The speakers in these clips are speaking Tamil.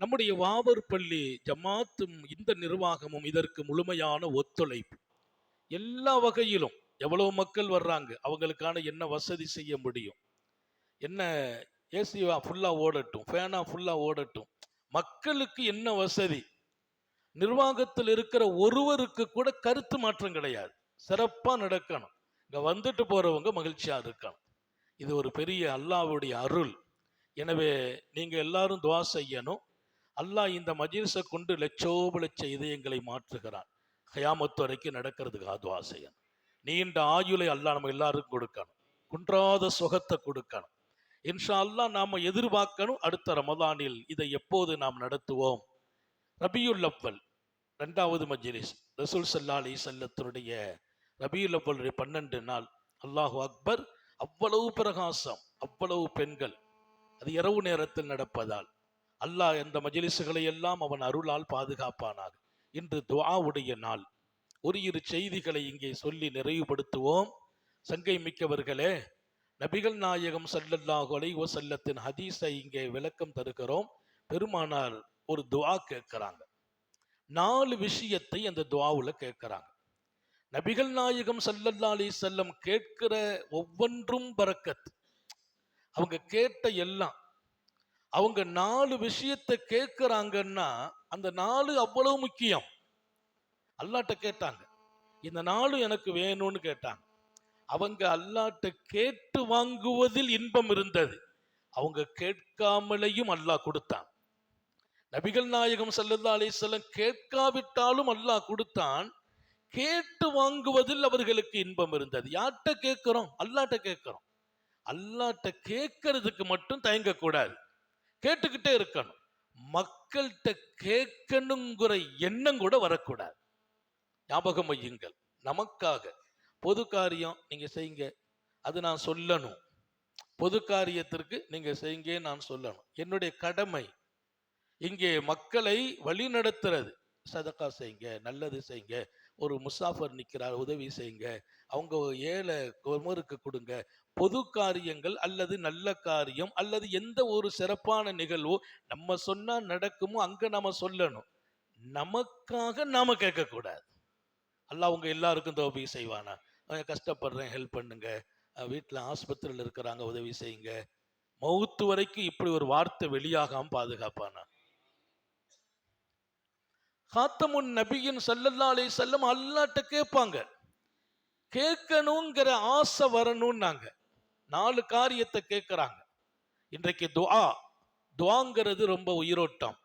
நம்முடைய வாவர் பள்ளி ஜமாத்தும் இந்த நிர்வாகமும் இதற்கு முழுமையான ஒத்துழைப்பு. எல்லா வகையிலும் எவ்வளோ மக்கள் வர்றாங்க அவங்களுக்கான என்ன வசதி செய்ய முடியும் என்ன ஏசிவா ஃபுல்லாக ஓடட்டும் ஃபேனாக ஃபுல்லாக ஓடட்டும் மக்களுக்கு என்ன வசதி? நிர்வாகத்தில் இருக்கிற ஒருவருக்கு கூட கருத்து மாற்றம் கிடையாது. சிறப்பாக நடக்கணும். இங்கே வந்துட்டு போகிறவங்க மகிழ்ச்சியாக இருக்கணும். இது ஒரு பெரிய அல்லாஹ்வுடைய அருள். எனவே நீங்கள் எல்லாரும் துவா செய்யணும். அல்லாஹ் இந்த மஜீர்ஸை கொண்டு லட்சோப லட்ச இதயங்களை மாற்றுகிறான். ஹயாமத்து வரைக்கும் நடக்கிறது காது செய்யணும். நீண்ட ஆயுளை அல்லாஹ் நம்ம எல்லாருக்கும் கொடுக்கணும். குன்றாத சுகத்தை கொடுக்கணும். இன்ஷா அல்லாஹ் நாம் எதிர்பார்க்கணும் அடுத்த ரமதானில் இதை எப்போது நாம் நடத்துவோம். ரபியுல் அவ்வல் ரெண்டாவது மஜ்லிஸ். ரசூல் சல்லா அலி சல்லத்தினுடைய ரபியுல் அவ்வளுடைய பன்னெண்டு நாள். அல்லாஹு அக்பர் அவ்வளவு பிரகாசம் அவ்வளவு பெண்கள். அது இரவு நேரத்தில் நடப்பதால். அல்லாஹ் இந்த மஜிலிசுகளை எல்லாம் அவன் அருளால் பாதுகாப்பானார்? இன்று துவாவுடைய நாள். ஒரு இரு செய்திகளை இங்கே சொல்லி நிறைவுபடுத்துவோம். சங்கை மிக்கவர்களே நபிகள் நாயகம் சல்லல்லாஹு அலைவ செல்லத்தின் ஹதீஸை இங்கே விளக்கம் தருகிறோம். பெருமானார் ஒரு துவா கேட்கிறாங்க. நாலு விஷயத்தை அந்த துவாவில் கேட்கிறாங்க. நபிகள் நாயகம் சல்லல்லா அலி செல்லம் கேட்கிற ஒவ்வொன்றும் பறக்கத். அவங்க கேட்ட எல்லாம் அவங்க நாலு விஷயத்தை கேட்கிறாங்கன்னா அந்த நாலு அவ்வளவு முக்கியம். அல்லாட்ட கேட்டாங்க. இந்த நாலு எனக்கு வேணும்னு கேட்டாங்க. அவங்க அல்லாட்ட கேட்டு வாங்குவதில் இன்பம் இருந்தது. அவங்க கேட்காமலேயும் அல்லாஹ் கொடுத்தான். நபிகள் நாயகம் சல்லல்லா அலிசல்லம் கேட்காவிட்டாலும் அல்லாஹ் கொடுத்தான். கேட்டு வாங்குவதில் அவர்களுக்கு இன்பம் இருந்தது. யார்கிட்ட கேட்குறோம்? அல்லாட்ட கேட்குறோம். அல்லாட்ட கேட்கறதுக்கு மட்டும் தயங்கக்கூடாது. கேட்டுக்கிட்டே இருக்கணும். மக்கள்கிட்ட கேட்கணுங்கிற எண்ணம் கூட வரக்கூடாது. ஞாபகம் வையுங்கள். நமக்காக பொது காரியம் நீங்கள் செய்யுங்க. அது நான் சொல்லணும். பொது காரியத்திற்கு நீங்கள் செய்யுங்க நான் சொல்லணும். என்னுடைய கடமை இங்கே மக்களை வழி நடத்துறது. சதக்கா செய்யுங்க நல்லது செய்யுங்க. ஒரு முசாஃபர் நிற்கிறார் உதவி செய்யுங்க. அவங்க ஏழை குமருக்கு கொடுங்க. பொது காரியங்கள் அல்லது நல்ல காரியம் அல்லது எந்த ஒரு சிறப்பான நிகழ்வோ நம்ம சொன்னா நடக்குமோ அங்க நம்ம சொல்லணும். நமக்காக நாம கேட்கக்கூடாது. அல்ல அவங்க எல்லாருக்கும் தோபி செய்வானா? கஷ்டப்படுறேன் ஹெல்ப் பண்ணுங்க. வீட்டில் ஆஸ்பத்திரியில் இருக்கிறாங்க உதவி செய்யுங்க. மௌத்து வரைக்கும் இப்படி ஒரு வார்த்தை வெளியாகாம பாதுகாப்பானா? காத்தமுன் நபியின் சல்லல்லா அலைஹி செல்லம் அல்லாட்ட கேட்பாங்க. கேட்கணுங்கிற ஆசை வரணும்னாங்க. நாலு காரியத்தை கேட்குறாங்க. இன்றைக்கு துவா துவாங்கிறது ரொம்ப உயிரோட்டம்.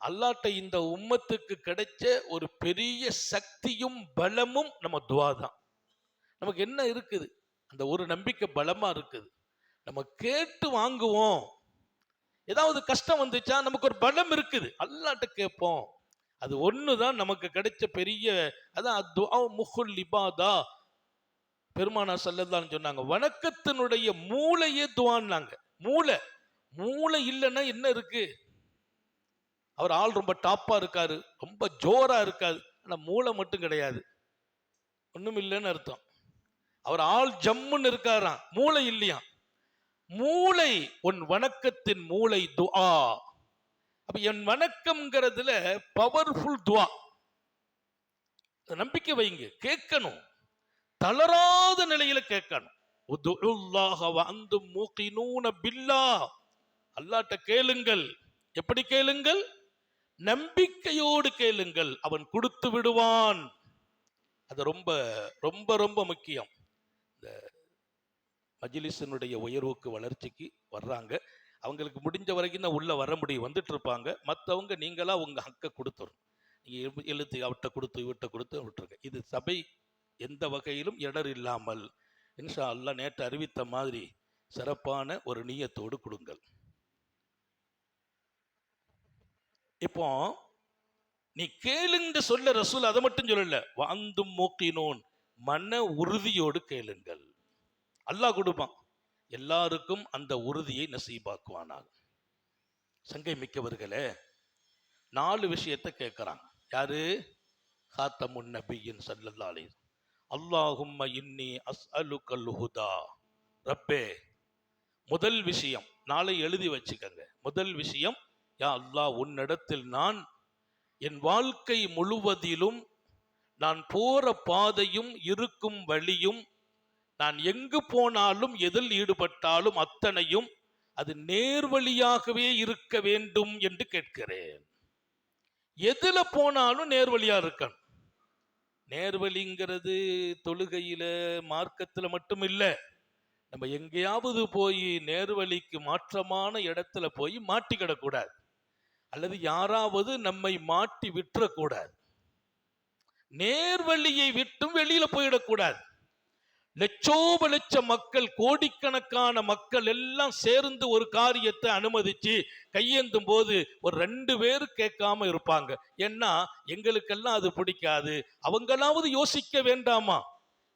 அல்லாட்ட இந்த உம்மத்துக்கு கிடைச்ச ஒரு பெரிய சக்தியும் பலமும் நம்ம துவா தான். நமக்கு என்ன இருக்குது? அந்த ஒரு நம்பிக்கை பலமாக இருக்குது. நம்ம கேட்டு வாங்குவோம். ஏதாவது கஷ்டம் வந்துச்சா நமக்கு ஒரு பலம் இருக்குது. அல்லாட்ட கேட்போம். அது ஒன்று தான் நமக்கு கிடைச்ச பெரிய அதான் துஆ முகுல் இபாதா. பெருமானா சல்லல்லான்னு சொன்னாங்க வணக்கத்தினுடைய மூளையே துவான்னாங்க மூளை. மூளை இல்லைன்னா என்ன இருக்கு? அவர் ஆள் ரொம்ப டாப்பாக இருக்காரு ரொம்ப ஜோராக இருக்காது ஆனால் மூளை மட்டும் கிடையாது. ஒன்றும் இல்லைன்னு அர்த்தம். அவர் ஆள் ஜம்முன்னு இருக்காராம் மூளை இல்லையா மூளை உன் வணக்கத்தின் மூளை துஆ. அப்ப என் வணக்கம்ங்கிறதுல பவர்ஃபுல் துவா நம்பிக்கை வைங்க. கேட்கணும். தளராத நிலையில கேட்கணும். உதுல்லாஹ வ அந்தும் அல்லாட்ட கேளுங்கள். எப்படி கேளுங்கள்? நம்பிக்கையோடு கேளுங்கள். அவன் கொடுத்து விடுவான். அது ரொம்ப ரொம்ப ரொம்ப முக்கியம். இந்த மஜிலிசனுடைய உயர்வுக்கு வளர்ச்சிக்கு வர்றாங்க. அவங்களுக்கு முடிஞ்ச வரைக்கும் தான் உள்ள வர முடியும். வந்துட்டு இருப்பாங்க மற்றவங்க நீங்களா உங்க ஹக்கை கொடுத்துரும் நீங்க எழுத்து அவட்ட கொடுத்து இவட்ட கொடுத்து விட்டுருங்க. இது சபை எந்த வகையிலும் இடர் இல்லாமல் இன்ஷா அல்லாஹ் நேற்று அறிவித்த மாதிரி சிறப்பான ஒரு நீயத்தோடு கொடுங்கள். இப்போ நீ கேளுங்க சொல்ல ரசூல் அதை மட்டும் சொல்லல. வாந்தும் மூக்கினோன் மன உறுதியோடு கேளுங்கள். அல்லாஹ் கொடுப்பான். எல்லாருக்கும் அந்த உறுதியை நசீபாக்குவானாக. சங்கை மிக்கவர்களே நாலு விஷயத்தை கேட்குறாங்க யாரு? ஹாத்தமுன் நபியின் சல்லல்லா அல்லாஹும்ம இன்னி அஸ்அலுக்கல் ஹுதா. ரப்பே முதல் விஷயம் நாளை எழுதி வச்சுக்கங்க. முதல் விஷயம் யா அல்லாஹ் உன்னிடத்தில் நான் என் வாழ்க்கை முழுவதிலும் நான் போற பாதையும் இருக்கும் வழியும் நான் எங்கு போனாலும் எதில் ஈடுபட்டாலும் அத்தனையும் அது நேர்வழியாகவே இருக்க வேண்டும் என்று கேட்கிறேன். எதில் போனாலும் நேர்வழியாக இருக்கணும். நேர்வழிங்கிறது தொழுகையில் மார்க்கத்தில் மட்டும் இல்லை. நம்ம எங்கேயாவது போய் நேர்வழிக்கு மாற்றமான இடத்துல போய் மாட்டிக்கிடக்கூடாது. அல்லது யாராவது நம்மை மாட்டி விட்டுறக்கூடாது. நேர்வழியை விட்டும் வெளியில் போயிடக்கூடாது. லட்சோப லட்ச மக்கள் கோடிக்கணக்கான மக்கள் எல்லாம் சேர்ந்து ஒரு காரியத்தை அனுமதிச்சு கையேந்தும் போது ஒரு ரெண்டு பேர் கேட்காம இருப்பாங்க. ஏன்னா எங்களுக்கெல்லாம் அது பிடிக்காது. அவங்களாவது யோசிக்க வேண்டாமா?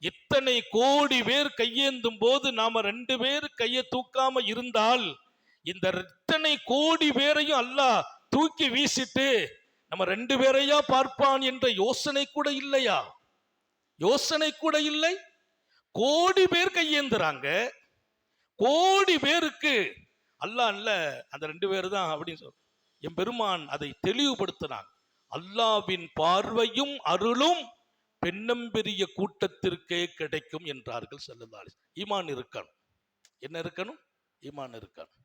இத்தனை கோடி பேர் கையேந்தும் போது நாம ரெண்டு பேர் கையை தூக்காம இருந்தால் இந்த இத்தனை கோடி பேரையும் அல்லாஹ் தூக்கி வீசிட்டு நம்ம ரெண்டு பேரையா பார்ப்பான் என்ற யோசனை கூட இல்லையா? யோசனை கூட இல்லை? கோடி பேர் கையேந்துறாங்க. கோடி பேருக்கு அல்லாஹ் அல்ல அந்த ரெண்டு பேர் தான் அப்படின்னு சொல் என் பெருமான் அதை தெளிவுபடுத்தினான். அல்லாவின் பார்வையும் அருளும் பெண்ணம்பெரிய கூட்டத்திற்கே கிடைக்கும் என்றார்கள் செல்லதாலி ஈமான் இருக்கணும். என்ன இருக்கணும்? ஈமான் இருக்கணும்.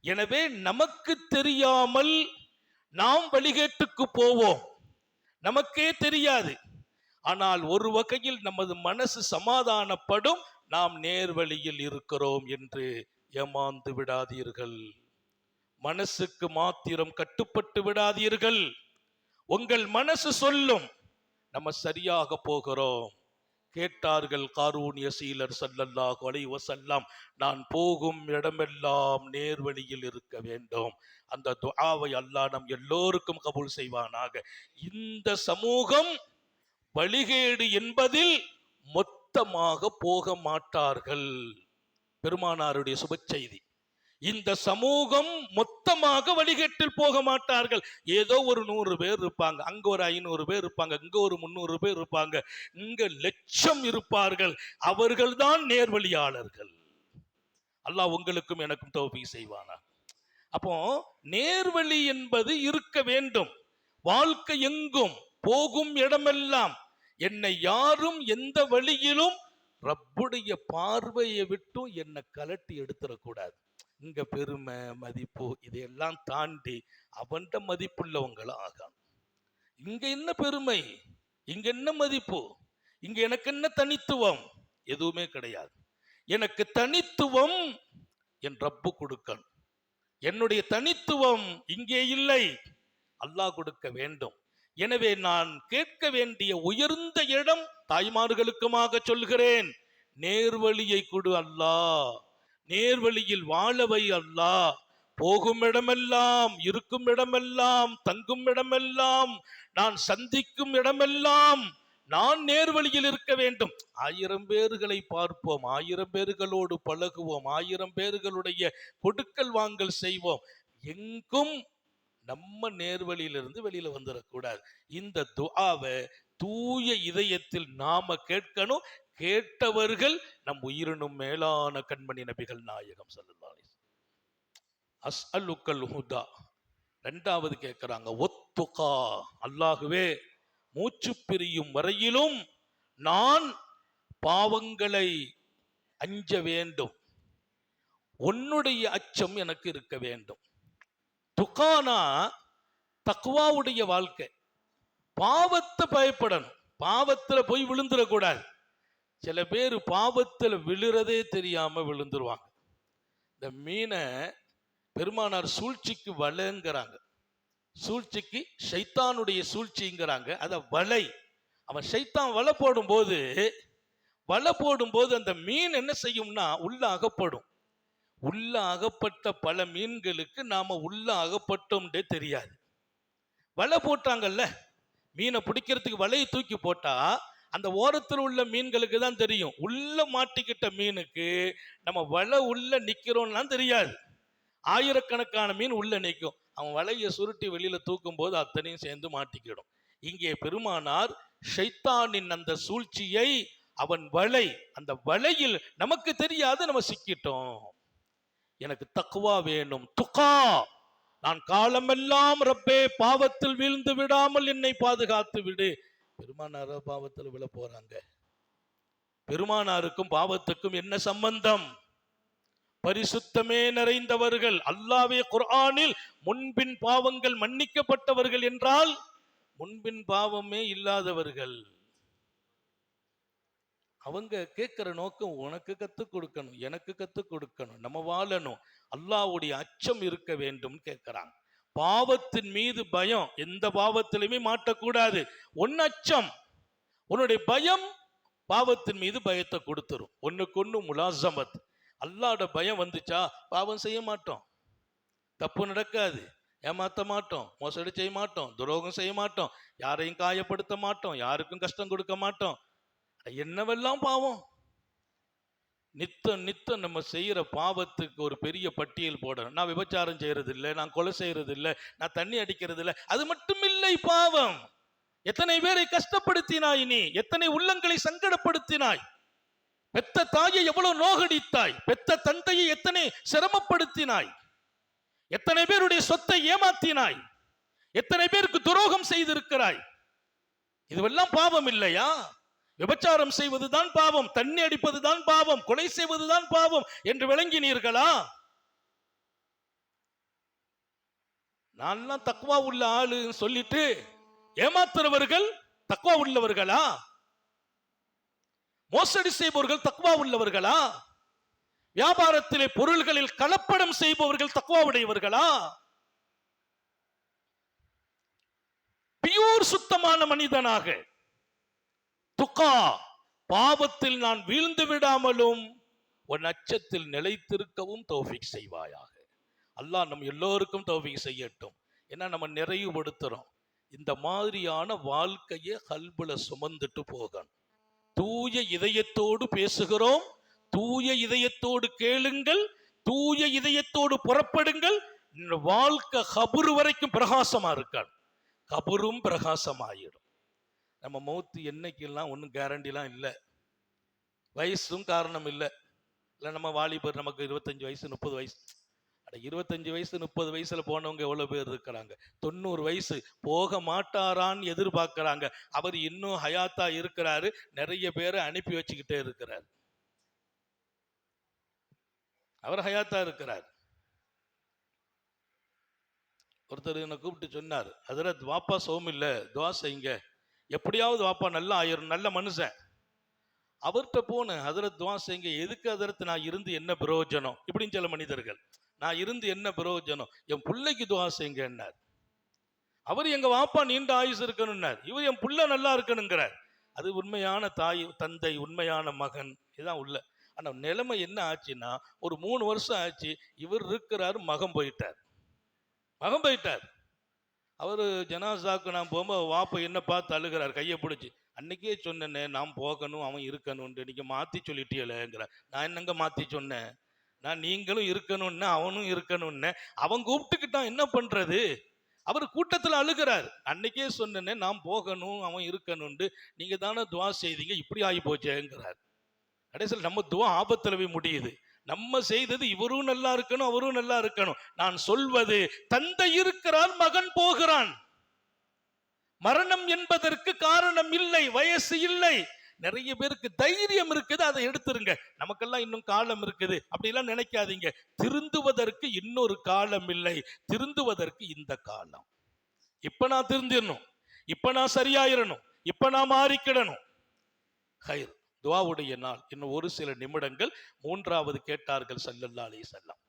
எனவே நமக்கு தெரியாமல் நாம் வழிகேட்டுக்கு போவோம். நமக்கே தெரியாது. ஆனால் ஒரு வகையில் நமது மனசு சமாதானப்படும் நாம் நேர்வழியில் இருக்கிறோம் என்று ஏமாந்து விடாதீர்கள். மனசுக்கு மாத்திரம் கட்டுப்பட்டு விடாதீர்கள். உங்கள் மனசு சொல்லும் நம்ம சரியாக போகிறோம். கேட்டார்கள் காரூனிய சீலர் சல்லல்லாஹு அலைஹி செல்லாம் நான் போகும் இடமெல்லாம் நேர்வழியில் இருக்க வேண்டும். அந்த துஆவை அல்லாஹ் நம் எல்லோருக்கும் கபூல் செய்வானாக. இந்த சமூகம் வழிகேடு என்பதில் மொத்தமாக போக மாட்டார்கள். பெருமானாருடைய சுப செய்தி. இந்த சமூகம் மொத்தமாக வழிகேட்டில் போக மாட்டார்கள். ஏதோ ஒரு நூறு பேர் இருப்பாங்க அங்க ஒரு ஐநூறு பேர் இருப்பாங்க இங்க ஒரு முந்நூறு பேர் இருப்பாங்க இங்க லட்சம் இருப்பார்கள். அவர்கள்தான் நேர்வழியாளர்கள். அல்லாஹ் உங்களுக்கும் எனக்கும் தோப்பி செய்வானா? அப்போ நேர்வழி என்பது இருக்க வேண்டும். வாழ்க்கை எங்கும் போகும் இடமெல்லாம் என்னை யாரும் எந்த வழியிலும் ரப்புடைய பார்வையை விட்டும் என்னை கலட்டி எடுத்துடக்கூடாது. இங்க பெருமை மதிப்பு இதையெல்லாம் தாண்டி அவன்கிட்ட மதிப்புள்ளவங்களும் ஆகணும். இங்க என்ன பெருமை? இங்க என்ன மதிப்பு? இங்க எனக்கு என்ன தனித்துவம்? எதுவுமே கிடையாது. எனக்கு தனித்துவம் என் ரப்பு கொடுக்கணும். என்னுடைய தனித்துவம் இங்கே இல்லை. அல்லாஹ் கொடுக்க வேண்டும். எனவே நான் கேட்க வேண்டிய உயர்ந்த இடம் தாய்மார்களுக்குமாக சொல்கிறேன் நேர்வழியை கொடு அல்லா. நேர்வழியில் வாழவை அல்லா. போகும் இடமெல்லாம் இருக்கும் இடமெல்லாம் தங்கும் இடமெல்லாம் நான் சந்திக்கும் இடமெல்லாம் நான் நேர்வழியில் இருக்க வேண்டும். ஆயிரம் பேர்களை பார்ப்போம் ஆயிரம் பேர்களோடு பழகுவோம் ஆயிரம் பேர்களுடைய கொடுக்கல் வாங்கல் செய்வோம். எங்கும் நம்ம நேர்வழியிலிருந்து வெளியில வந்துடக்கூடாது இந்த துஆவை தூய இதயத்தில் நாம கேட்கணும். கேட்டவர்கள் நம் உயிரினும் மேலான கண்மணி நபிகள் நாயகம் சரதாஷ் அஸ் அல்லுக்கல் ஹுதா. ரெண்டாவது கேட்கிறாங்க ஒத்துகா அல்லாகுவே மூச்சு பிரியும் வரையிலும் நான் பாவங்களை அஞ்ச வேண்டும். உன்னுடைய அச்சம் எனக்கு இருக்க வேண்டும். துக்கானா தக்குவாவுடைய வாழ்க்கை. பாவத்தை பயப்படணும். பாவத்தில் போய் விழுந்துடக்கூடாது சில பேர் பாவத்தில் விழுறதே தெரியாமல் விழுந்துருவாங்க. இந்த மீனை பெருமானார் சூழ்ச்சிக்கு வலைங்கிறாங்க. சூழ்ச்சிக்கு ஷைத்தானுடைய சூழ்ச்சிங்கிறாங்க. அதை வலை. அவன் ஷைத்தான் வலை போடும்போது வலை போடும்போது அந்த மீன் என்ன செய்யும்னா உள்ள அகப்படும் உள்ள அகப்பட்ட பல மீன்களுக்கு நாம் உள்ள அகப்பட்டோம்ன்றே தெரியாது. வலை போட்டாங்கல்ல? மீனை பிடிக்கிறதுக்கு வலையை தூக்கி போட்டால் அந்த ஓரத்தில் உள்ள மீன்களுக்கு தான் தெரியும். உள்ள மாட்டிக்கிட்ட மீனுக்கு நம்ம வலை உள்ள நிற்கிறோம்லாம் தெரியாது. ஆயிரக்கணக்கான மீன் உள்ள நிற்கும் அவன் வலையை சுருட்டி வெளியில தூக்கும் போது அத்தனையும் சேர்ந்து மாட்டிக்கிடும். இங்கே பெருமானார் ஷைத்தானின் அந்த சூழ்ச்சியை அவன் வலை அந்த வலையில் நமக்கு தெரியாது நம்ம சிக்கிட்டோம். எனக்கு தக்குவா வேணும். துக்கா. நான் காலமெல்லாம் ரப்பே பாவத்தில் வீழ்ந்து விடாமல் என்னை பாதுகாத்து விடு. பெருமானார பாவத்தில் விழ போறாங்க. பெருமானாருக்கும் பாவத்துக்கும் என்ன சம்பந்தம்? பரிசுத்தமே நிறைந்தவர்கள். அல்லாவே குர்ஆனில் முன்பின் பாவங்கள் மன்னிக்கப்பட்டவர்கள் என்றால் முன்பின் பாவமே இல்லாதவர்கள். அவங்க கேட்குற நோக்கம் உனக்கு கற்றுக் கொடுக்கணும் எனக்கு கற்றுக் கொடுக்கணும் நம்ம வாழணும். அல்லாவுடைய அச்சம் இருக்க வேண்டும் கேட்குறாங்க. பாவத்தின் மீது பயம் எந்த பாவத்திலுமே மாட்டக்கூடாது. ஒன்னு அச்சம் உன்னுடைய பயம் பாவத்தின் மீது பயத்தை கொடுத்துரும். ஒண்ணுக்கொன்னு முலாசமத் அல்லாட பயம் வந்துச்சா? பாவம் செய்ய மாட்டோம். தப்பு நடக்காது. ஏமாற்ற மாட்டோம். மோசடி செய்ய மாட்டோம். துரோகம் செய்ய மாட்டோம். யாரையும் காயப்படுத்த மாட்டோம். யாருக்கும் கஷ்டம் கொடுக்க மாட்டோம். என்னவெல்லாம் பாவம்? நித்தம் நித்தம் நம்ம செய்கிற பாவத்துக்கு ஒரு பெரிய பட்டியல் போடணும். நான் விபச்சாரம் செய்கிறது இல்லை நான் கொலை செய்யறது இல்லை நான் தண்ணி அடிக்கிறது இல்லை அது மட்டும் இல்லை பாவம். எத்தனை பேரை கஷ்டப்படுத்தினாய் நீ? எத்தனை உள்ளங்களை சங்கடப்படுத்தினாய்? பெத்த தாயை எவ்வளவு நோகடித்தாய்? பெத்த தந்தையை எத்தனை சிரமப்படுத்தினாய்? எத்தனை பேருடைய சொத்தை ஏமாத்தினாய்? எத்தனை பேருக்கு துரோகம் செய்திருக்கிறாய்? இதுவெல்லாம் பாவம் இல்லையா? விபச்சாரம் செய்வதுதான் பாவம் தண்ணி அடிப்பதுதான் பாவம் கொலை செய்வதுதான் பாவம் என்று விளங்கினீர்களா? நான்லாம் தக்குவா உள்ள ஆளுன்னு சொல்லிட்டு ஏமாத்துறவர்கள் தக்குவா உள்ளவர்களா? மோசடி செய்பவர்கள் தக்குவா உள்ளவர்களா? வியாபாரத்திலே பொருள்களில் கலப்படம் செய்பவர்கள் தக்குவா உடையவர்களா? பியூர் சுத்தமான மனிதனாக துக்கா. பாவத்தில் நான் வீழ்ந்து விடாமலும் உன் அச்சத்தில் நிலைத்திருக்கவும் தௌஃபிக் செய்வாயாக. அல்லாஹ் நம் எல்லோருக்கும் தௌஃபிக் செய்யட்டும். ஏன்னா நம்ம நிறைவுபடுத்துறோம். இந்த மாதிரியான வாழ்க்கையை கல்புல சுமந்துட்டு போகணும். தூய இதயத்தோடு பேசுகிறோம். தூய இதயத்தோடு கேளுங்கள். தூய இதயத்தோடு புறப்படுங்கள். வாழ்க்கை கபுரு வரைக்கும் பிரகாசமா இருக்கான் கபரும் பிரகாசமாயிடும். நம்ம மௌத்து என்னைக்கெல்லாம் ஒன்றும் கேரண்டிலாம் இல்லை. வயசும் காரணம் இல்லை. இல்லை நம்ம வாலிபர் நமக்கு இருபத்தஞ்சி வயசு முப்பது வயசு. அட இருபத்தஞ்சு வயசு முப்பது வயசில் போனவங்க எவ்வளோ பேர் இருக்கிறாங்க? தொண்ணூறு வயசு போக மாட்டாரான்னு எதிர்பார்க்குறாங்க. அவர் இன்னும் ஹயாத்தா இருக்கிறாரு. நிறைய பேரை அனுப்பி வச்சுக்கிட்டே இருக்கிறார். அவர் ஹயாத்தா இருக்கிறார். ஒருத்தர் என்னை கூப்பிட்டு சொன்னார் அதில் வாப்பா சோம் இல்லை துவா செய்யுங்க. எப்படியாவது வாப்பா நல்லா ஆயிரும் நல்ல மனுஷன். அவர்கிட்ட போனேன் ஹதரத் துவா செய்யுங்க. எதுக்கு ஹதரத் நான் இருந்து என்ன பிரயோஜனம்? இப்படின்னு சில மனிதர்கள் நான் இருந்து என்ன பிரயோஜனம்? என் பிள்ளைக்கு துவா செய்யுங்கன்னார். அவர் எங்க வாப்பா நீண்ட ஆயுசு இருக்கணும்னார். இவர் என் புள்ள நல்லா இருக்கணுங்கிறார். அது உண்மையான தாய் தந்தை உண்மையான மகன் இதுதான் உள்ள. ஆனால் நிலைமை என்ன ஆச்சுன்னா ஒரு மூணு வருஷம் ஆச்சு இவர் இருக்கிறாரு மகன் போயிட்டார். மகம் போயிட்டார். அவர் ஜனாசாக்கு நான் போகும்போது வாப்பா என்ன பார்த்து அழுகிறார் கையை பிடிச்சி. அன்னைக்கே சொன்னேனே நான் போகணும் அவன் இருக்கணும்ன்ட்டு. நீங்கள் மாற்றி சொல்லிட்டீங்களேங்கிறார் நான் என்னங்க மாற்றி சொன்னேன்? நான் நீங்களும் இருக்கணும்னு அவனும் இருக்கணும்னு. அவன் கூப்பிட்டுக்கிட்டான் என்ன பண்ணுறது அவர் கூட்டத்தில் அழுகிறார். அன்னைக்கே சொன்னேனே நான் போகணும் அவன் இருக்கணும்ண்டு நீங்கள் தானே துவா செய்தீங்க இப்படி ஆகி போச்சேங்கிறார். கடைசியில் நம்ம துவா ஆபத்தில் போய் முடியுது. நம்ம செய்தது இவரும் நல்லா இருக்கணும் அவரும் நல்லா இருக்கணும். நான் சொல்வது தந்தை இருக்கிறான் மகன் போகிறான். மரணம் என்பதற்கு காரணம் இல்லை வயசு இல்லை. நிறைய பேருக்கு தைரியம் இருக்குது அதை எடுத்துருங்க. நமக்கெல்லாம் இன்னும் காலம் இருக்குது. அப்படிலாம் நினைக்காதீங்க. திருந்துவதற்கு இன்னொரு காலம் இல்லை. திருந்துவதற்கு இந்த காலம். இப்ப நான் திருந்திடணும் இப்ப நான் சரியாயிரணும். இப்ப நான் மாறிக்கிடணும். ஹைர். துவாவுடைய நாள். இன்னும் ஒரு சில நிமிடங்கள் மூன்றாவது கேட்டார்கள் சல்லல்லா அலி செல்லம்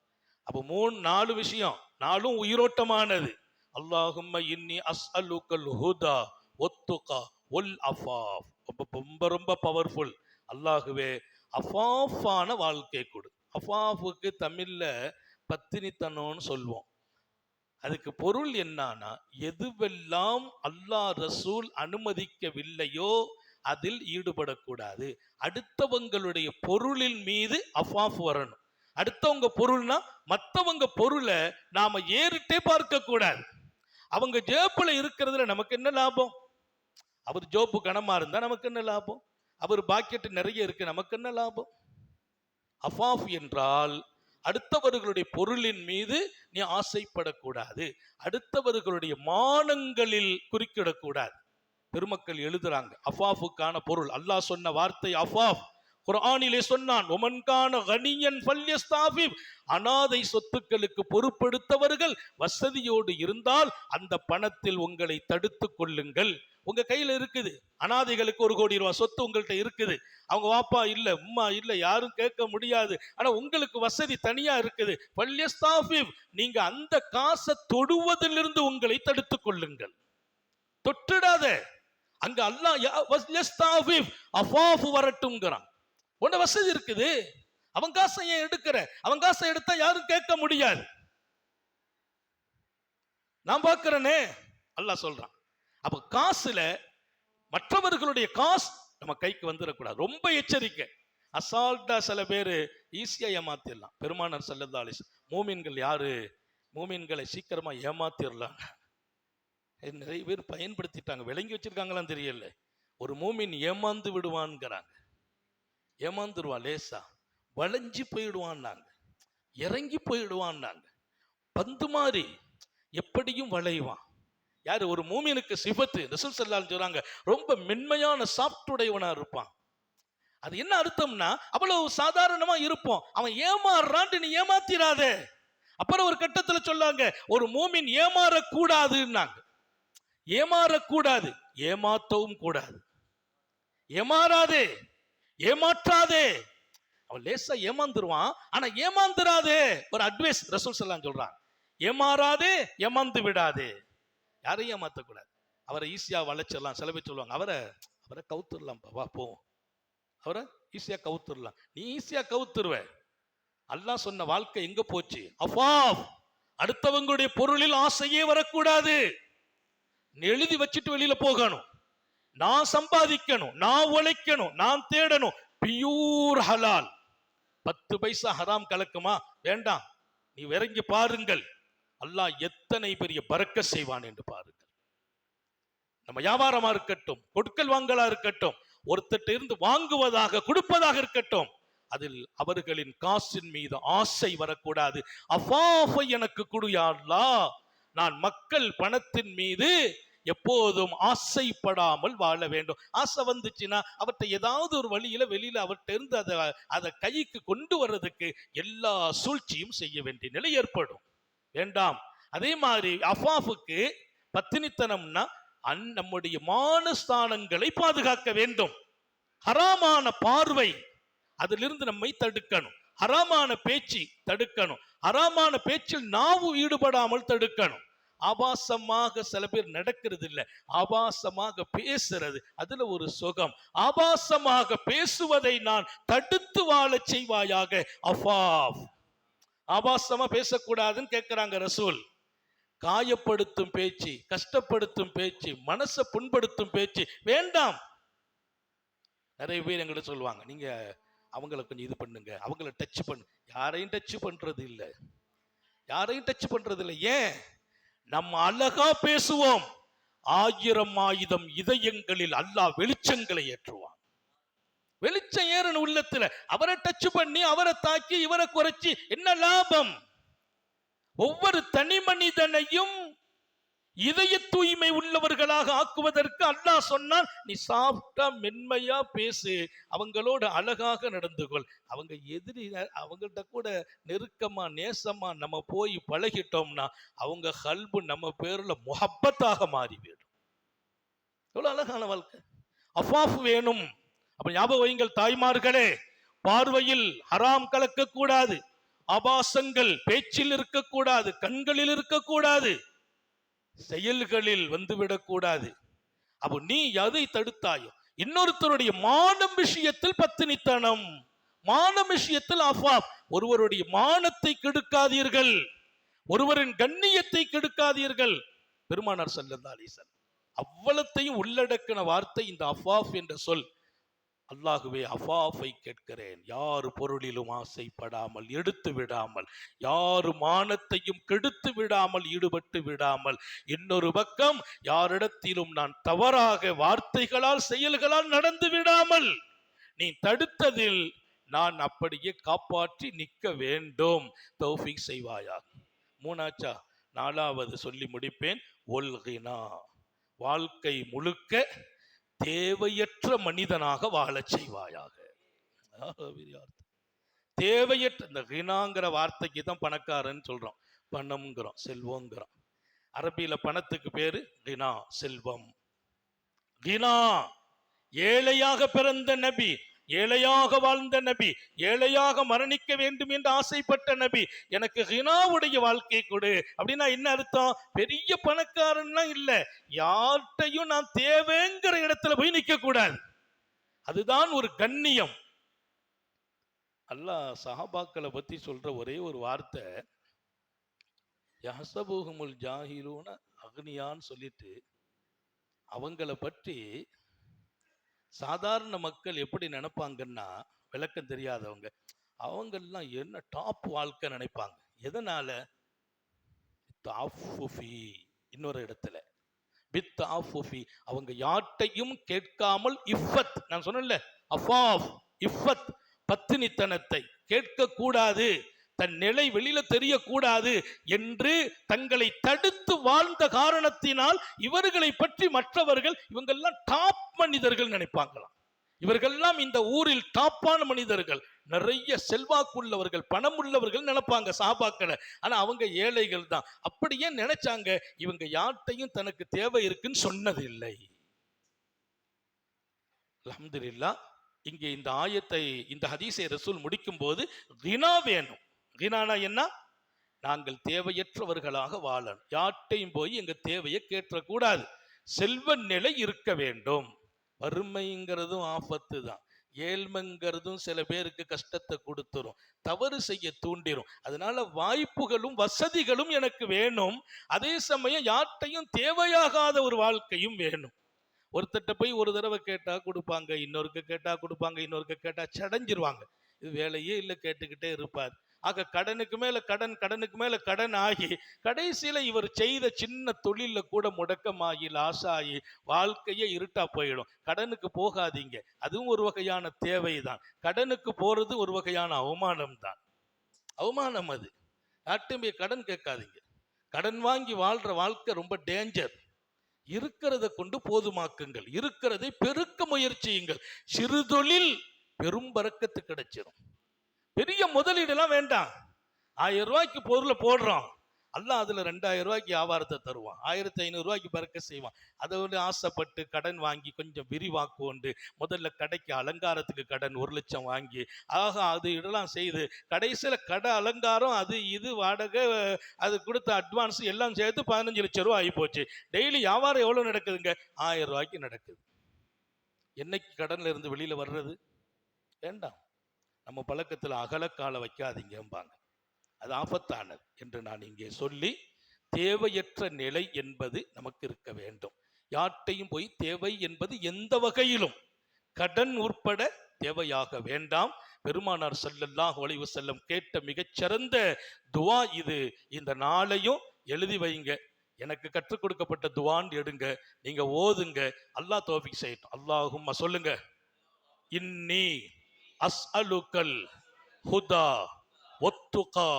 அப்போ மூணு நாலு விஷயம். நாலும் உயிரோட்டமானது. அல்லாஹும்ம இன்னி அஸ்அலுக்கல் ஹுதா ஒத்துகா ஒல் அஃபாஃப். ரொம்ப ரொம்ப ரொம்ப பவர்ஃபுல் அல்லாஹுவே அஃபாஃபான வாழ்க்கை கொடு. அஃபாஃபுக்கு தமிழில் பத்தினித்தனம்னு சொல்லுவோம் அதுக்கு பொருள் என்னன்னா எதுவெல்லாம் அல்லாஹ் ரசூல் அனுமதிக்கவில்லையோ அதில் ஈடுபடக்கூடாது. அடுத்தவங்களுடைய பொருளின் மீது அஃபாஃப் வரணும். அடுத்தவங்க பொருள்னா மற்றவங்க பொருளை நாம ஏறிட்டே பார்க்க கூடாது அவங்க ஜேப்பில் இருக்கிறதுல நமக்கு என்ன லாபம்? அவர் ஜோப்பு கனமா இருந்தா நமக்கு என்ன லாபம்? அவர் பாக்கெட் நிறைய இருக்கு நமக்கு என்ன லாபம்? அஃபாஃப் என்றால் அடுத்தவர்களுடைய பொருளின் மீது நீ ஆசைப்படக்கூடாது. அடுத்தவர்களுடைய மானங்களில் குறுக்கிடக்கூடாது. பெருமக்கள் எழுதுறாங்க. அஃபாஃபுக்கான பொருள். அல்லாஹ் சொன்ன வார்த்தை அஃபாஃப். குரானிலே சொன்னான் ஒமன்கான கனியன் பல்யஸ்தாபி அனாதை சொத்துக்களுக்கு பொறுப்படுத்தவர்கள் வசதியோடு இருந்தால் அந்த பணத்தில் உங்களை தடுத்து கொள்ளுங்கள். உங்க கையில இருக்குது. அனாதைகளுக்கு ஒரு கோடி ரூபாய் சொத்து உங்கள்கிட்ட இருக்குது. அவங்க வாப்பா இல்ல உம்மா இல்ல யாரும் கேட்க முடியாது. ஆனா உங்களுக்கு வசதி தனியா இருக்குது. ஃபல்யஸ்தாஃபிப் நீங்க அந்த காசை தொடுவதிலிருந்து உங்களை தடுத்துக் கொள்ளுங்கள். தொட்டுடாத அங்க அல்லாஹ் அஃபாஃபு வரட்டும்ங்கிறான். உன்ன வசதி இருக்குது. அவன் காசை ஏன் எடுக்கிற? அவன் காசை எடுத்தா யாரும் கேட்க முடியாது. நான் பார்க்கிறேனே அல்லாஹ் சொல்றான். அப்ப காசுல மற்றவர்களுடைய காசு நம்ம கைக்கு வந்துடக்கூடாது. ரொம்ப எச்சரிக்கை. அசால்ட்டா சில பேர் ஈஸியா ஏமாத்திடலாம். பெருமானார் செல்லதாலிஸ் மூமின்கள் யாரு? மூமின்களை சீக்கிரமா ஏமாத்திடலாம் நிறைய பேர் பயன்படுத்திட்டாங்க. விளங்கி வச்சிருக்காங்களான்னு தெரியல. ஒரு மூமின் ஏமாந்து விடுவான்ங்கிறாங்க. ஏமாந்துருவான் லேசா. வளைஞ்சு போயிடுவான்னாங்க. இறங்கி போயிடுவான்னாங்க. பந்து மாதிரி எப்படியும் வளைவான். யார்? ஒரு மூமினுக்கு சிபத்து. ரசூல் ஸல்லல்லாஹு சொல்கிறாங்க ரொம்ப மென்மையான சாப்டுடையவனாக இருப்பான். அது என்ன அர்த்தம்னா அவ்வளவு சாதாரணமாக இருப்போம். அவன் ஏமாறுறான்ட்டு நீ ஏமாத்திராதே. அப்புறம் ஒரு கட்டத்தில் சொல்லாங்க ஒரு மூமின் ஏமாறக்கூடாதுன்னாங்க. ஏமாறக்கூடாது ஏமாத்தவும் கூடாது. ஏமாறாதே ஏமாற்றாதே. அவன் லேசா ஏமாந்துருவான் ஆனா ஏமாந்துராதே ஒரு அட்வைஸ் ரசூல் ஸல்லல்லாஹு சொல்றான் ஏமாறாதே ஏமாந்து விடாதே. யாரையும் ஏமாத்தக்கூடாது. அவரை ஈஸியா வளைச்சிடலாம். சில பேர் சொல்லுவாங்க அவரை அவரை கவுத்துடலாம்ப்பா வா போவோம் அவரை ஈஸியா கவுத்துடலாம். நீ ஈஸியா கவுத்துருவ. அல்லாஹ் சொன்ன வாழ்க்கை எங்க போச்சு? அஃபாஃப் அடுத்தவங்களுடைய பொருளில் ஆசையே வரக்கூடாது. எழுதி வச்சுட்டு வெளியில போகணும். நான் சம்பாதிக்கணும் நான் உழைக்கணும் நான் தேடணும். பியூர் ஹலால் பத்து பைசா ஹராம் கலக்குமா? வேண்டாம். நீ இறங்கி பாருங்கள். அல்லாஹ் எத்தனை பெரிய பறக்க செய்வான் என்று பாருங்கள். நம்ம வியாபாரமா இருக்கட்டும் கொடுக்கல் வாங்கலா இருக்கட்டும் ஒருத்தட்ட இருந்து வாங்குவதாக கொடுப்பதாக இருக்கட்டும் அதில் அவர்களின் காசின் மீது ஆசை வரக்கூடாது. அஃபாஃபை எனக்கு குடுயா அல்லாஹ். நான் மக்கள் பணத்தின் மீது எப்போதும் ஆசைப்படாமல் வாழ வேண்டும். ஆசை வந்துச்சுன்னா அவற்றை ஏதாவது ஒரு வழியில வெளியில அவர்கிட்ட இருந்து அதை அதை கைக்கு கொண்டு வர்றதுக்கு எல்லா சூழ்ச்சியும் செய்ய வேண்டிய நிலை ஏற்படும். வேண்டாம். அதே மாதிரி அஃபாஃபுக்கு பத்தினித்தனம்னா அந் நம்முடைய மானஸ்தானங்களை பாதுகாக்க வேண்டும். ஹராமான பார்வை அதிலிருந்து நம்மை தடுக்கணும். ஹராமான பேச்சு தடுக்கணும். ஹராமான பேச்சில் நாவு ஈடுபடாமல் தடுக்கணும். ஆபாசமாக சில பேர் நடக்கிறது இல்லை ஆபாசமாக பேசுறது அதுல ஒரு சுகம். ஆபாசமாக பேசுவதை நான் தடுத்து வாழ செய்வாயாக. அஃபாஃப் ஆபாசமா பேசக்கூடாதுன்னு கேட்கிறாங்க ரசூல். காயப்படுத்தும் பேச்சு கஷ்டப்படுத்தும் பேச்சு மனசை புண்படுத்தும் பேச்சு வேண்டாம். நிறைய பேர் எங்கிட்ட சொல்லுவாங்க நீங்க அவங்கள கொஞ்சம் இது பண்ணுங்க. அவங்கள டச் பண்ணு. யாரையும் டச் பண்றது இல்லை யாரையும் டச் பண்றது இல்லை ஏன்? நம்ம அழகா பேசுவோம். ஆயிரம் ஆயுதம் இதயங்களில் அல்லாஹ் வெளிச்சங்களை ஏற்றுவான். வெளிச்சம் ஏறணும் உள்ளத்துல அவரை டச் பண்ணி அவரை தாக்கி இவரை குறைச்சி என்ன லாபம்? ஒவ்வொரு தனி மனிதனையும் இதய தூய்மை உள்ளவர்களாக ஆக்குவதற்கு அல்லாஹ் சொன்னான் நீ சாப்பிட்டா மென்மையா பேசு அவங்களோட அழகாக நடந்து கொள். அவங்க எதிரி அவங்கள்ட்ட கூட நெருக்கமா நேசமா நம்ம போய் பழகிட்டோம்னா அவங்க கல்பு நம்ம பேர்ல முகப்பத்தாக மாறிவிடும். எவ்வளவு அழகான வாழ்க்கை. அஃபாஃப் வேணும். அப்ப ஞாபகம் வைங்கள் தாய்மார்களே பார்வையில் ஹராம் கலக்க கூடாது ஆபாசங்கள் பேச்சில் இருக்கக்கூடாது கண்களில் இருக்கக்கூடாது. செயல்களில் வந்துவிடக்கூடாது அப்போ நீ எதை தடுத்தாயோ இன்னொருத்தருடைய மானம் விஷயத்தில் பத்தினித்தனம். மானம் விஷயத்தில் அஃபாப். ஒருவருடைய மானத்தை கெடுக்காதீர்கள். ஒருவரின் கண்ணியத்தை கெடுக்காதீர்கள். பெருமானார் சல்லல்லா அலிசன் அவ்வளத்தையும் உள்ளடக்கின வார்த்தை இந்த அஃபாஃப் என்ற சொல். அல்லாஹுவே அஃபாஃபை கேட்கிறேன். யார் பொருளிலும் ஆசைப்படாமல் எடுத்து விடாமல் யாரு மானத்தையும் கெடுத்து விடாமல் ஈடுபட்டு விடாமல் இன்னொரு பக்கம் யாரிடத்திலும் நான் தவறாக வார்த்தைகளால் செயல்களால் நடந்து விடாமல் நீ தடுத்ததில் நான் அப்படியே காப்பாற்றி நிற்க வேண்டும். தௌஃபிக் செய்வாயா மூணாச்சா? நாலாவது சொல்லி முடிப்பேன். ஒல்கினா. வாழ்க்கை முழுக்க தேவையற்ற மனிதனாக வாழச் செய்வாயாக. தேவையற்ற இந்த ஹினாங்கிற வார்த்தைக்கு தான் பணக்காரன்னு சொல்றோம் பணம்ங்கிறோம் செல்வங்கிறோம் அரபியில பணத்துக்கு பேரு கினா செல்வம். கினா ஏழையாக பிறந்த நபி ஏழையாக வாழ்ந்த நபி ஏழையாக மரணிக்க வேண்டும் என்று ஆசைப்பட்ட நபி எனக்கு ஹினாவுடைய வாழ்க்கை கொடு. அப்படின்னா என்ன அர்த்தம்? பெரிய பணக்காரன்லாம் இல்ல. யார்கிட்டையும் நான் தேவைங்கிற இடத்துல போய் நிக்க கூடாது அதுதான் ஒரு கண்ணியம். அல்லாஹ் சஹாபாக்களை பத்தி சொல்ற ஒரே ஒரு வார்த்தை யஹசபூஹுமுல் ஜாகிலூன அக்னியான்னு சொல்லிட்டு அவங்கள பற்றி சாதாரண மக்கள் எப்படி நினைப்பாங்கன்னா விளக்கம் தெரியாதவங்க. அவங்கெல்லாம் என்ன டாப் வாழ்க்கை நினைப்பாங்க. எதனால? தாஃபுஃபி இன்னொரு இடத்துல. பித் ஆஃபுஃபி அவங்க யார்ட்டையும் கேட்காமல் இஃபத் நான் சொன்னேன்ல அஃபாஃப் இஃபத் பத்தினித்தனத்தை கேட்கக்கூடாது. தன் நிலை வெளியில தெரியக்கூடாது என்று தங்களை தடுத்து வாழ்ந்த காரணத்தினால் இவர்களை பற்றி மற்றவர்கள் இவங்கெல்லாம் டாப் மனிதர்கள் நினைப்பாங்களாம். இவர்கள்லாம் இந்த ஊரில் டாப்பான மனிதர்கள். நிறைய செல்வாக்குள்ளவர்கள் பணம் உள்ளவர்கள் நினைப்பாங்க சாபாக்களை. ஆனா அவங்க ஏழைகள் தான். அப்படியே நினைச்சாங்க? இவங்க யார்ட்டையும் தனக்கு தேவை இருக்குன்னு சொன்னதில்லை. அலமதுல்லா இங்கே இந்த ஆயத்தை இந்த ஹதீஸை ரசூல் முடிக்கும் போது கினா வேணும். கினானா என்ன? நாங்கள் தேவையற்றவர்களாக வாழணும். யார்ட்டையும் போய் எங்க தேவையை கேட்டக்கூடாது செல்வ நிலை இருக்க வேண்டும். வறுமைங்கிறதும் ஆபத்து தான். ஏழ்மைங்கிறதும் சில பேருக்கு கஷ்டத்தை கொடுத்துரும். தவறு செய்ய தூண்டிரும். அதனால வாய்ப்புகளும் வசதிகளும் எனக்கு வேணும். அதே சமயம் யார்ட்டையும் தேவையாகாத ஒரு வாழ்க்கையும் வேணும். ஒருத்தட்ட போய் ஒரு தடவை கேட்டா கொடுப்பாங்க இன்னொருக்க கேட்டா கொடுப்பாங்க இன்னொருக்க கேட்டா சடைஞ்சிருவாங்க. இது வேலையே இல்லை கேட்டுக்கிட்டே இருப்பார். ஆக கடனுக்கு மேல கடன் கடனுக்கு மேல கடன் ஆகி கடைசியில இவர் செய்த சின்ன தொழில கூட முடக்கமாகி லாஸ் ஆகி வாழ்க்கையே இருட்டா போயிடும். கடனுக்கு போகாதீங்க. அதுவும் ஒரு வகையான தேவைதான். கடனுக்கு போறது ஒரு வகையான அவமானம் தான் அவமானம் அது. யார்ட்டும் கடன் கேட்காதீங்க. கடன் வாங்கி வாழ்ற வாழ்க்கை ரொம்ப டேஞ்சர் இருக்கிறத கொண்டு போதுமாக்குங்கள். இருக்கிறதை பெருக்க முயற்சியுங்கள். சிறு தொழில் பெரும் பறக்கத்து கிடைச்சிடும் பெரிய முதலீடுலாம் வேண்டாம். ஆயிரம் ரூபாய்க்கு பொருளை போடுறோம். எல்லாம் அதில் ரெண்டாயிரம் ரூபாய்க்கு வியாபாரத்தை தருவான். ஆயிரத்தி ஐநூறுரூவாய்க்கு பறக்க செய்வான். அதை வந்து ஆசைப்பட்டு கடன் வாங்கி கொஞ்சம் விரிவாக்குவோண்டு முதல்ல கடைக்கு அலங்காரத்துக்கு கடன் ஒரு லட்சம் வாங்கி ஆக அது இதெல்லாம் செய்து கடைசியில் கடை அலங்காரம் அது இது வாடகை அது கொடுத்த அட்வான்ஸ் எல்லாம் சேர்த்து பதினஞ்சு லட்சம் ரூபா ஆகி போச்சு டெய்லி வியாபாரம் எவ்வளோ நடக்குதுங்க? ஆயிரம் ரூபாய்க்கு நடக்குது. என்னைக்கு கடனில் இருந்து வெளியில் வர்றது? வேண்டாம். நம்ம பழக்கத்தில் அகலக்கால வைக்காதீங்கம்பாங்க. அது ஆபத்தானது என்று நான் இங்கே சொல்லி தேவையற்ற நிலை என்பது நமக்கு இருக்க வேண்டும். யார்ட்டையும் போய் தேவை என்பது எந்த வகையிலும் கடன் உட்பட தேவையாக வேண்டாம். பெருமானார் ஸல்லல்லாஹு ஒளிவு செல்லும் கேட்ட மிகச்சிறந்த துவா இது. இந்த நாளையும் எழுதி வைங்க. எனக்கு கற்றுக் கொடுக்கப்பட்ட துவான்னு எடுங்க. நீங்க ஓதுங்க. அல்லாஹ் தோஃபிக் செய்யட்டும். அல்லாஹும்மா சொல்லுங்க. இன்னி அஸ்அலுக்கல் ஹுதா ஒத்துகா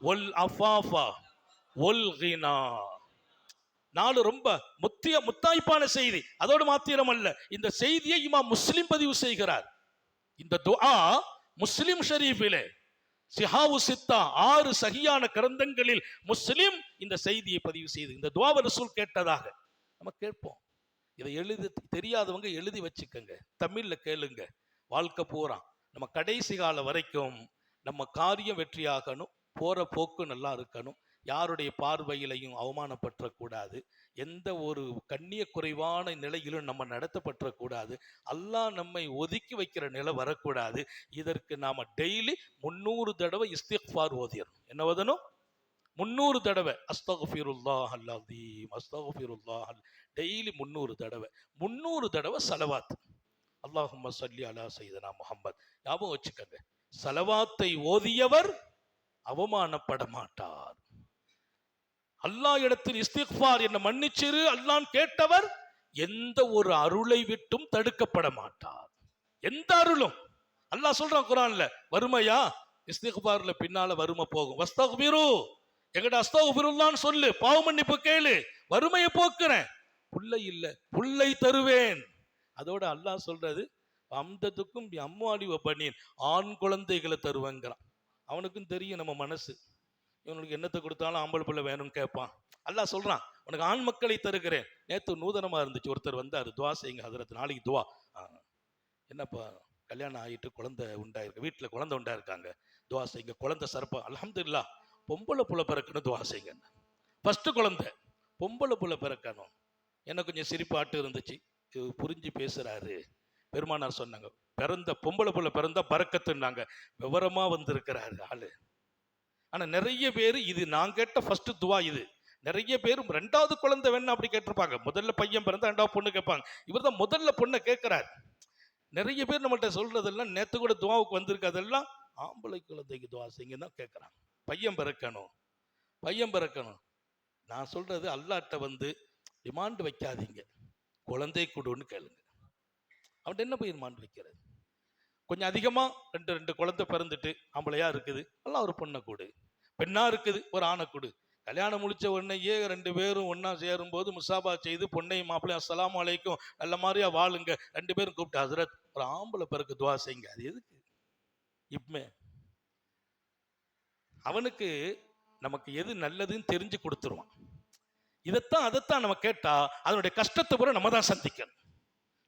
ஒல் அஃபாஃபா ஒல் ஹினா நாலு ரொம்ப முத்திய முத்தாய்ப்பான செய்தி. அதோடு மாத்திரம் அல்ல இந்த செய்தியை இமா முஸ்லிம் பதிவு செய்கிறார். இந்த துஆ முஸ்லிம் ஷரீஃபிலே சிஹாவு சித்தா ஆறு சகியான கிரந்தங்களில் முஸ்லிம் இந்த செய்தியை பதிவு செய்து இந்த துவாவ ரசூல் கேட்டதாக நம்ம கேட்போம். இதை எழுதி தெரியாதவங்க எழுதி வச்சுக்கோங்க. தமிழ்ல கேளுங்க. வாழ்க்கை பூரா. நம்ம கடைசி காலம் வரைக்கும் நம்ம காரியம் வெற்றியாகணும் போகிற போக்கு நல்லா இருக்கணும். யாருடைய பார்வையிலையும் அவமானப்பற்றக்கூடாது. எந்த ஒரு கண்ணிய குறைவான நிலையிலும் நம்ம நடத்தப்பற்றக்கூடாது. அல்லாஹ் நம்மை ஒதுக்கி வைக்கிற நிலை வரக்கூடாது. இதற்கு நாம டெய்லி முந்நூறு தடவை இஸ்திக்ஃபார் ஓதிடணும் என்ன ஓதணும்? முந்நூறு தடவை. அஸ்தகுஃபிருல்லாஹ் அல்லாதீம் அஸ்தகுஃபிருல்லாஹ் டெய்லி முந்நூறு தடவை. முந்நூறு தடவை செலவாத்து அல்லாஹும்ம சல்லி அலா சைதனா முஹம்மத். ஞாபகம் வச்சுக்கோங்க. சலவாத்தை ஓதியவர் அவமானப்பட மாட்டார் அல்லாஹ் இடத்தில் இஸ்திக்பார் என்ன மன்னிச்சிரு அல்லாஹ் கேட்டவர் எந்த ஒரு அருளை விட்டும் தடுக்கப்பட மாட்டார் எந்த அருளும்? அல்லாஹ் சொல்றான் குரான்ல வறுமையா? இஸ்திக்பார்ல பின்னால வறுமை போகும். வஸ்தக்பிரு. எங்கட அஸ்தகுபிருல்லான்னு சொல்லு. பாவ மன்னிப்பு கேளு. வறுமையை போக்குறேன். புல்லை இல்ல புல்லை தருவேன். அதோட அல்லாஹ் சொல்றது அம்தத்துக்கும் அம்மாடி பண்ணின் ஆண் குழந்தைகளை தருவங்கிறான். அவனுக்கும் தெரியும் நம்ம மனசு. இவனுக்கு என்னத்தை கொடுத்தாலும் ஆம்பளை பிள்ளை வேணும்னு கேட்பான். அல்லாஹ் சொல்றான் உனக்கு ஆண் மக்களை தருகிறேன். நேற்று நூதனமா இருந்துச்சு ஒருத்தர் வந்தார் துவா செய்யுங்க ஹதரத் நாளைக்கு துவா. ஆ, என்னப்பா கல்யாணம் ஆகிட்டு குழந்தை உண்டாயிருக்கு வீட்டில் குழந்தை உண்டாயிருக்காங்க. துவா செய்யுங்க குழந்தை சரப்பா அல்ஹம்துலில்லாஹ் பொம்பளை புள்ள பிறக்கணும் துவா செய்யுங்க. ஃபஸ்ட்டு குழந்தை பொம்பளை புள்ள பிறக்கணும். எனக்கு கொஞ்சம் சிரிப்பாட்டு இருந்துச்சு. புரிஞ்சு பேசுகிறாரு பெருமானார் சொன்னாங்க பிறந்த பொம்பளை புள்ள பிறந்தா பறக்கத்துன்னாங்க. விவரமாக வந்திருக்கிறாரு ஆளு. ஆனால் நிறைய பேர் இது நான் கேட்ட ஃபஸ்ட்டு துவா இது. நிறைய பேர் ரெண்டாவது குழந்தை வேணும் அப்படி கேட்டிருப்பாங்க. முதல்ல பையன் பிறந்தா ரெண்டாவது பொண்ணு கேட்பாங்க. இவர் தான் முதல்ல பொண்ணை கேட்குறாரு. நிறைய பேர் நம்மள்ட்ட சொல்றதெல்லாம் நேற்று கூட துவாவுக்கு வந்திருக்கு. அதெல்லாம் ஆம்பளை குழந்தைக்கு துவா செய்யுங்க தான் கேட்குறாங்க. பையன் பிறக்கணும். பையன் பிறக்கணும். நான் சொல்கிறது அல்லாட்ட வந்து டிமாண்ட் வைக்காதீங்க. குழந்தை கொடுன்னு கேளுங்க. அவன்கிட்ட என்ன போய் டிமாண்ட் வைக்கிறது கொஞ்சம் அதிகமாக ரெண்டு ரெண்டு குழந்தை பிறந்துட்டு ஆம்பளையா இருக்குது. எல்லாம் ஒரு பொண்ணை கொடு. பெண்ணாக இருக்குது ஒரு ஆணை கொடு. கல்யாணம் முடிச்ச உடனேயே ரெண்டு பேரும் ஒண்ணா சேரும்போது முசாபா செய்து பொண்ணையும் மாப்பிள்ளையும் அஸ்லாம் அலைக்கும் நல்ல மாதிரியா வாழுங்க. ரெண்டு பேரும் கூப்பிட்டு ஹசரத் ஒரு ஆம்பளை பிறகு துவா செய்யுங்க. அது எதுக்கு? இப்பமே அவனுக்கு நமக்கு எது நல்லதுன்னு தெரிஞ்சு கொடுத்துருவான். இதைத்தான் அதைத்தான் நம்ம கேட்டா அதனுடைய கஷ்டத்தை பூரா நம்ம தான் சந்திக்கணும்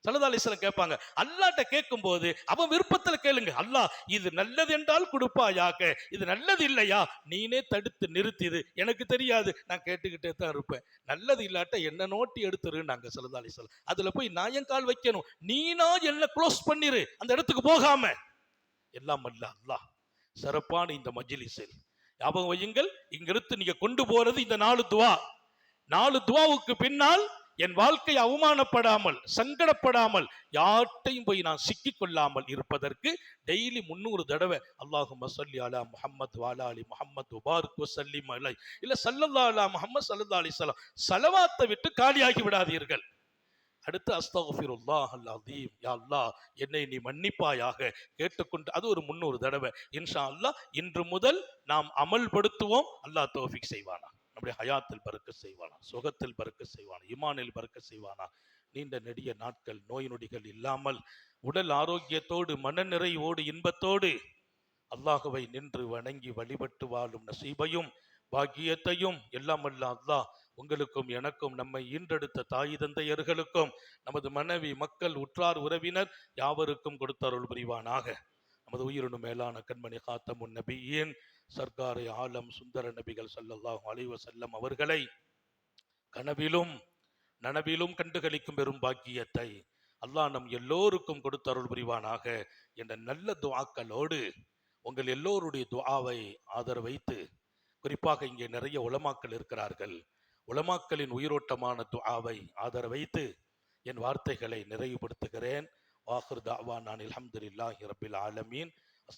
சலதாலிசலம் கேட்பாங்க அல்லாட்ட கேட்கும் போது அவன் விருப்பத்தில் கேளுங்க அல்லா இது நல்லது என்றால் கொடுப்பாயாக இது நல்லது இல்லையா? நீனே தடுத்து நிறுத்திது எனக்கு தெரியாது நான் கேட்டுக்கிட்டே தான் இருப்பேன். நல்லது இல்லாட்ட என்ன நோட்டி எடுத்துரு நாங்க சலதாலிசலம் அதில் போய் நாயங்கால் வைக்கணும் நீனா என்ன க்ளோஸ் பண்ணிரு அந்த இடத்துக்கு போகாம. எல்லாம் அல்ல அல்லாஹ் சிறப்பான இந்த மஜிலிசில். ஞாபகம் வையுங்கள் இங்கிருந்து நீங்க கொண்டு போறது இந்த நாலு துவா. நாலு துவாவுக்கு பின்னால் என் வாழ்க்கை அவமானப்படாமல் சங்கடப்படாமல் யார்ட்டையும் போய் நான் சிக்கிக் கொள்ளாமல் இருப்பதற்கு டெய்லி முந்நூறு தடவை அல்லாஹு மசல்லி அலா முஹம்மத் வாலா அலி முஹம்மத் உபாருக்கு சல்லி மலை இல்ல சல்லல்லா அலா முஹம்மத் சல்லா அலிஸ்லாம் சலவாத்தை விட்டு காலியாகி விடாதீர்கள். அடுத்து அஸ்தகுஃபிருல்லாஹ் அல்லாதீம் யா அல்லாஹ் என்னை நீ மன்னிப்பாயாக கேட்டுக்கொண்டு அது ஒரு முந்நூறு தடவை. இன்ஷா அல்லாஹ் இன்று முதல் நாம் அமல்படுத்துவோம். அல்லாஹ் தோஃபிக் செய்வானா நம்முடைய ஹயாத்தில் பறக்க செய்வானா? சுகத்தில் பறக்க செய்வானா? இமானில் பறக்க செய்வானா? நீண்ட நெடிய நாட்கள் நோய் நொடிகள் இல்லாமல் உடல் ஆரோக்கியத்தோடு மனநிறைவோடு இன்பத்தோடு அல்லாஹுவை நின்று வணங்கி வழிபட்டு வாழும் நசீபையும் பாக்கியத்தையும் எல்லாம் அல்ல அல்லாஹ் உங்களுக்கும் எனக்கும் நம்மை ஈன்றெடுத்த தாய் தந்தையர்களுக்கும் நமது மனைவி மக்கள் உற்றார் உறவினர் யாவருக்கும் கொடுத்தருள் புரிவானாக. நமது உயிரினும் மேலான கண்மணி காத்தமுன் நபியின் சர்க்காரை ஆலம் சுந்தர நபிகள் ஸல்லல்லாஹு அலைவ செல்லம் அவர்களை கனவிலும் நனவிலும் கண்டுகளிக்கும் பெரும் பாக்கியத்தை அல்லாஹ் நம் எல்லோருக்கும் கொடுத்தருள் புரிவானாக என்ற நல்ல துவாக்களோடு உங்கள் எல்லோருடைய துஆவை ஆதரவைத்து குறிப்பாக இங்கே நிறைய உலமாக்கள் இருக்கிறார்கள். உலமாக்களின் உயிரோட்டமான துஆவை ஆதரவைத்து என் வார்த்தைகளை நிறைவுபடுத்துகிறேன். வாஹர் தாவா நான் அலமதுல்லாஹி ரபில் ஆலமீன்.